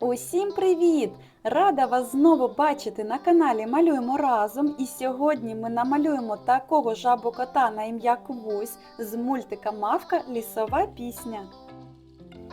Усім привіт! Рада вас знову бачити на каналі Малюємо разом. І сьогодні ми намалюємо такого жабокота на ім'я Квусь з мультика Мавка Лісова пісня.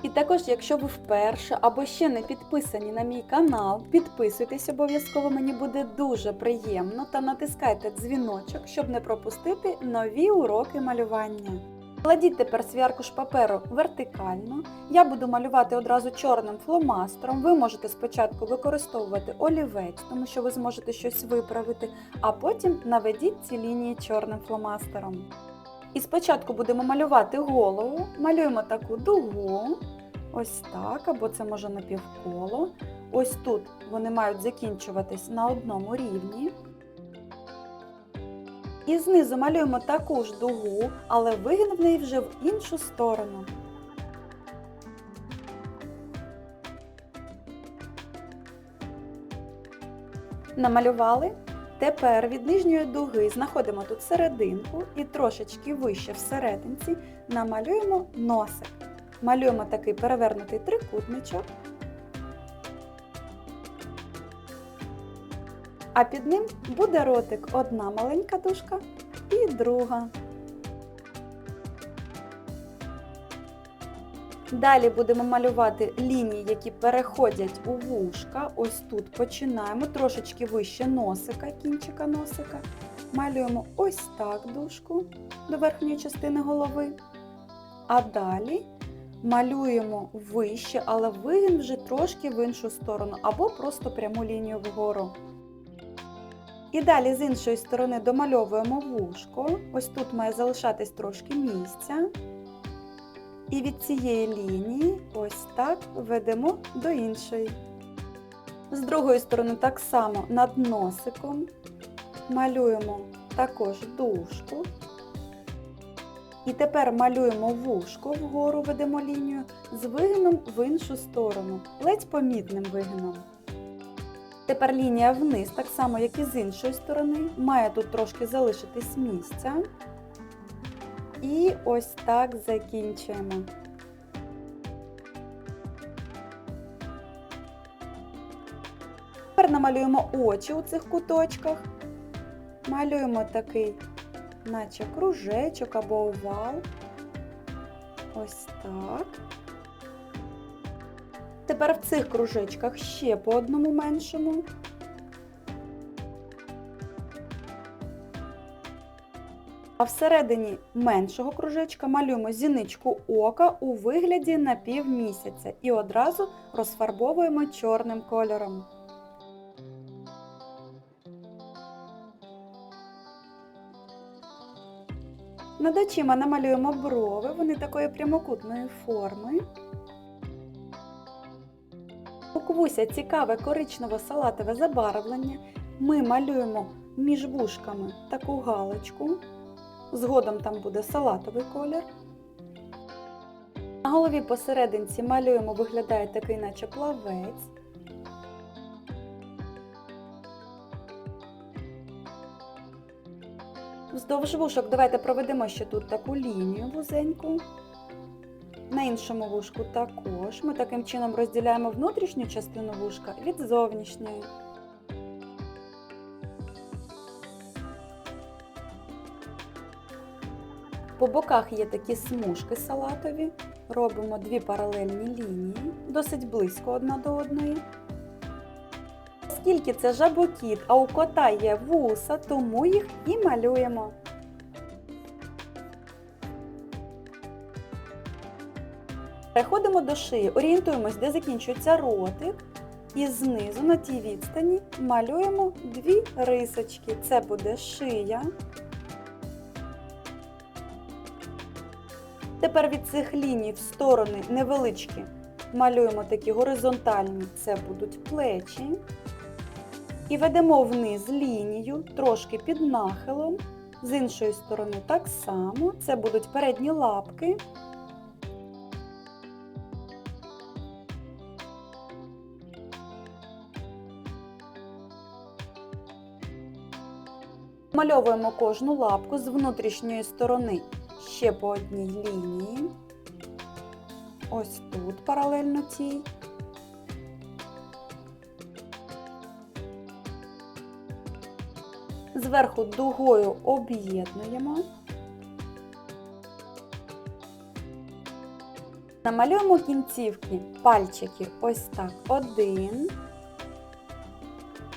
І також, якщо ви вперше або ще не підписані на мій канал, підписуйтесь обов'язково, мені буде дуже приємно та натискайте дзвіночок, щоб не пропустити нові уроки малювання. Кладіть тепер свій аркуш паперу вертикально. Я буду малювати одразу чорним фломастером. Ви можете спочатку використовувати олівець, тому що ви зможете щось виправити, а потім наведіть ці лінії чорним фломастером. І спочатку будемо малювати голову. Малюємо таку дугу. Ось так, або це може напівколо. Ось тут вони мають закінчуватись на одному рівні. І знизу малюємо таку ж дугу, але вигін в неї вже в іншу сторону. Намалювали? Тепер від нижньої дуги знаходимо тут серединку і трошечки вище всерединці намалюємо носик. Малюємо такий перевернутий трикутничок. А під ним буде ротик одна маленька дужка і друга. Далі будемо малювати лінії, які переходять у вушка. Ось тут починаємо трошечки вище носика, кінчика носика. Малюємо ось так дужку до верхньої частини голови. А далі малюємо вище, але вигін вже трошки в іншу сторону, або просто пряму лінію вгору. І далі з іншої сторони домальовуємо вушко. Ось тут має залишатись трошки місця. І від цієї лінії ось так ведемо до іншої. З другої сторони так само над носиком малюємо також дужку. І тепер малюємо вушко вгору, ведемо лінію з вигином в іншу сторону, ледь помітним вигином. Тепер лінія вниз, так само, як і з іншої сторони, має тут трошки залишитись місця. І ось так закінчуємо. Тепер намалюємо очі у цих куточках. Малюємо такий, наче кружечок або овал. Ось так. Тепер в цих кружечках ще по одному меншому. А всередині меншого кружечка малюємо зіничку ока у вигляді напівмісяця і одразу розфарбовуємо чорним кольором. Над очима намалюємо брови, вони такої прямокутної форми. Квуся цікаве коричнево-салатове забарвлення. Ми малюємо між вушками таку галочку. Згодом там буде салатовий колір. На голові посерединці малюємо, виглядає такий, наче плавець. Вздовж вушок давайте проведемо ще тут таку лінію вузеньку. На іншому вушку також. Ми таким чином розділяємо внутрішню частину вушка від зовнішньої. По боках є такі смужки салатові. Робимо дві паралельні лінії, досить близько одна до одної. Оскільки це жабокіт, а у кота є вуса, тому їх і малюємо. Переходимо до шиї, орієнтуємось, де закінчується ротик. І знизу на тій відстані малюємо дві рисочки. Це буде шия. Тепер від цих ліній в сторони невеличкі малюємо такі горизонтальні, це будуть плечі. І ведемо вниз лінію, трошки під нахилом. З іншої сторони так само. Це будуть передні лапки. Мальовуємо кожну лапку з внутрішньої сторони ще по одній лінії. Ось тут паралельно цій. Зверху дугою об'єднуємо. Намалюємо кінцівки пальчиків ось так. Один.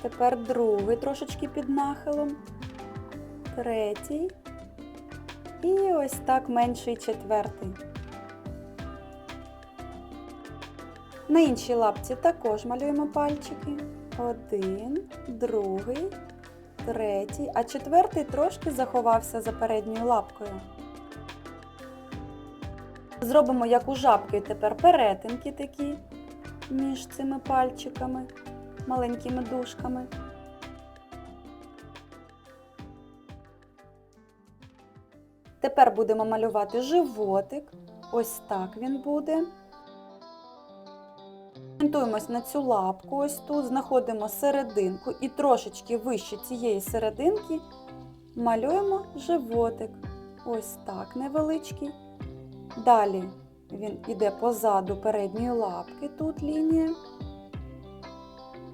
Тепер другий трошечки під нахилом. Третій. І ось так менший четвертий. На іншій лапці також малюємо пальчики. Один, другий, третій, а четвертий трошки заховався за передньою лапкою. Зробимо як у жабки тепер перетинки такі між цими пальчиками, маленькими дужками. Тепер будемо малювати животик. Ось так він буде. Орієнтуємось на цю лапку, ось тут, знаходимо серединку і трошечки вище цієї серединки малюємо животик. Ось так невеличкий. Далі він іде позаду передньої лапки, тут лінія.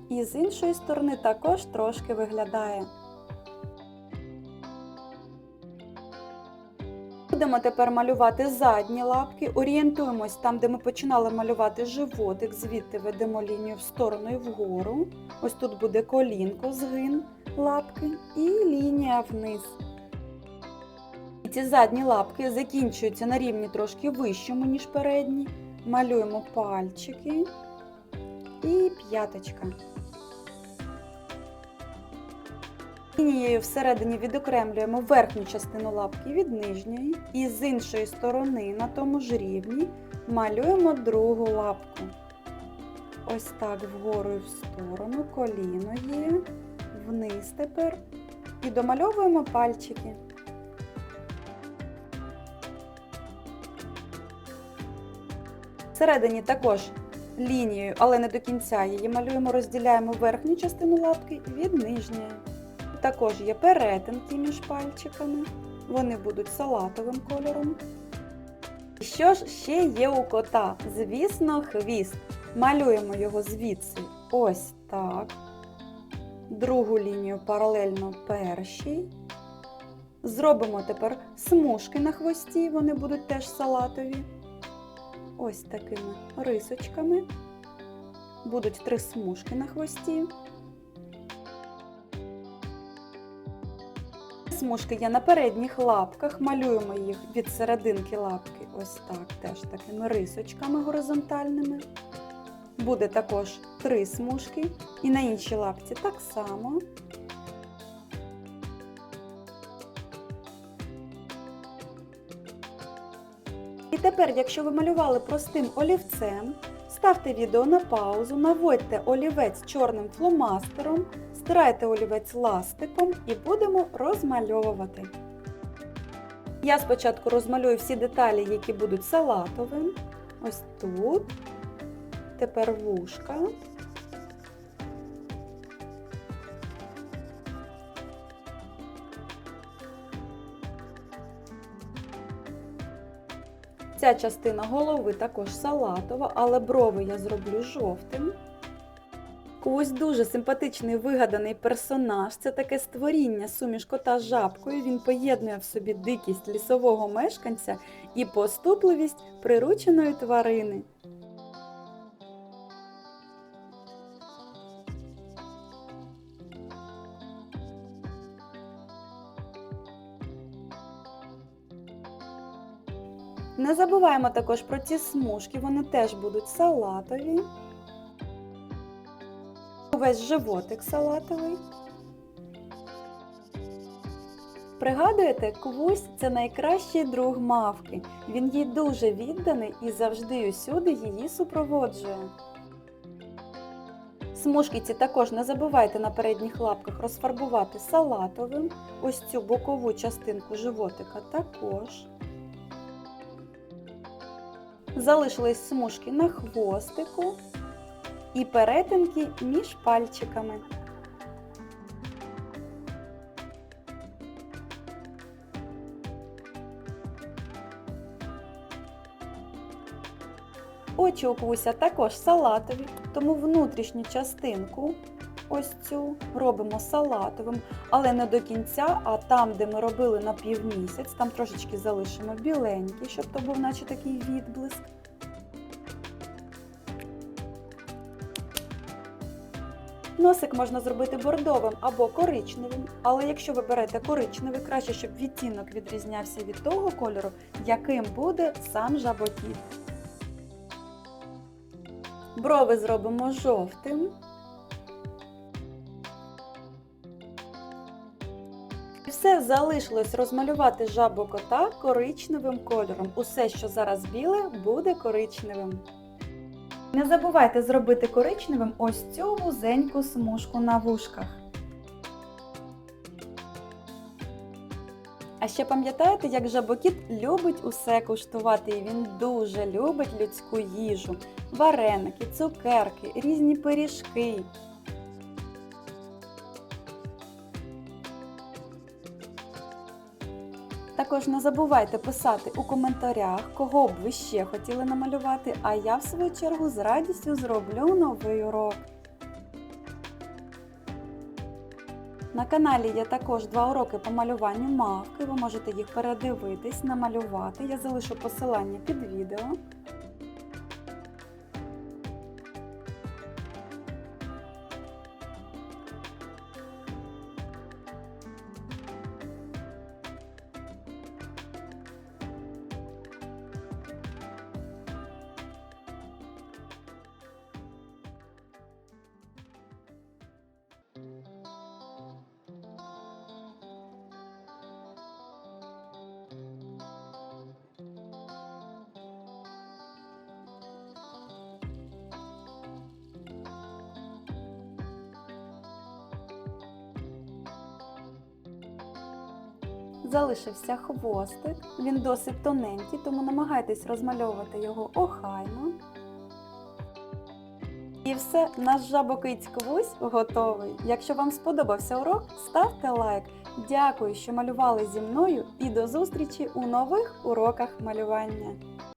І з іншої сторони також трошки виглядає. Будемо тепер малювати задні лапки. Орієнтуємось там, де ми починали малювати животик, звідти ведемо лінію в сторону і вгору. Ось тут буде колінко, згин лапки і лінія вниз. І ці задні лапки закінчуються на рівні трошки вищому, ніж передні. Малюємо пальчики і п'яточка. Лінією всередині відокремлюємо верхню частину лапки від нижньої і з іншої сторони на тому ж рівні малюємо другу лапку. Ось так вгору і в сторону, коліно є, вниз тепер і домальовуємо пальчики. Всередині також лінією, але не до кінця її малюємо, розділяємо верхню частину лапки від нижньої. Також є перетинки між пальчиками. Вони будуть салатовим кольором. Що ж ще є у кота? Звісно, хвіст. Малюємо його звідси ось так. Другу лінію паралельно першій. Зробимо тепер смужки на хвості, вони будуть теж салатові. Ось такими рисочками. Будуть три смужки на хвості. Смужки є на передніх лапках, малюємо їх від серединки лапки, ось так, теж такими рисочками горизонтальними. Буде також три смужки, і на іншій лапці так само. І тепер, якщо ви малювали простим олівцем, ставте відео на паузу, наводьте олівець чорним фломастером, стирайте олівець ластиком і будемо розмальовувати. Я спочатку розмалюю всі деталі, які будуть салатовим. Ось тут. Тепер вушка. Ця частина голови також салатова, але брови я зроблю жовтим. Ось дуже симпатичний вигаданий персонаж. Це таке створіння суміш кота з жабкою. Він поєднує в собі дикість лісового мешканця і поступливість прирученої тварини. Не забуваємо також про ці смужки, вони теж будуть салатові. Увесь животик салатовий. Пригадуєте, Квусь це найкращий друг мавки. Він їй дуже відданий і завжди усюди її супроводжує. Смужки ці також не забувайте на передніх лапках розфарбувати салатовим. Ось цю бокову частинку животика також. Залишились смужки на хвостику і перетинки між пальчиками. Очі у також салатові, тому внутрішню частинку ось цю, робимо салатовим, але не до кінця, а там, де ми робили на півмісяць, там трошечки залишимо біленький, щоб то був наче такий відблиск. Носик можна зробити бордовим або коричневим, але якщо ви берете коричневий, краще, щоб відтінок відрізнявся від того кольору, яким буде сам жаботіт. Брови зробимо жовтим. Все залишилось розмалювати жабу кота коричневим кольором. Усе, що зараз біле, буде коричневим. Не забувайте зробити коричневим ось цю вузеньку смужку на вушках. А ще пам'ятаєте, як жабокіт любить усе куштувати, і він дуже любить людську їжу, вареники, цукерки, різні пиріжки. Також не забувайте писати у коментарях, кого б ви ще хотіли намалювати, а я в свою чергу з радістю зроблю новий урок. На каналі є також два уроки по малюванню мавки. Ви можете їх передивитись, намалювати. Я залишу посилання під відео. Залишився хвостик. Він досить тоненький, тому намагайтесь розмальовувати його охайно. І все, наш жабокицьквусь готовий. Якщо вам сподобався урок, ставте лайк. Дякую, що малювали зі мною і до зустрічі у нових уроках малювання.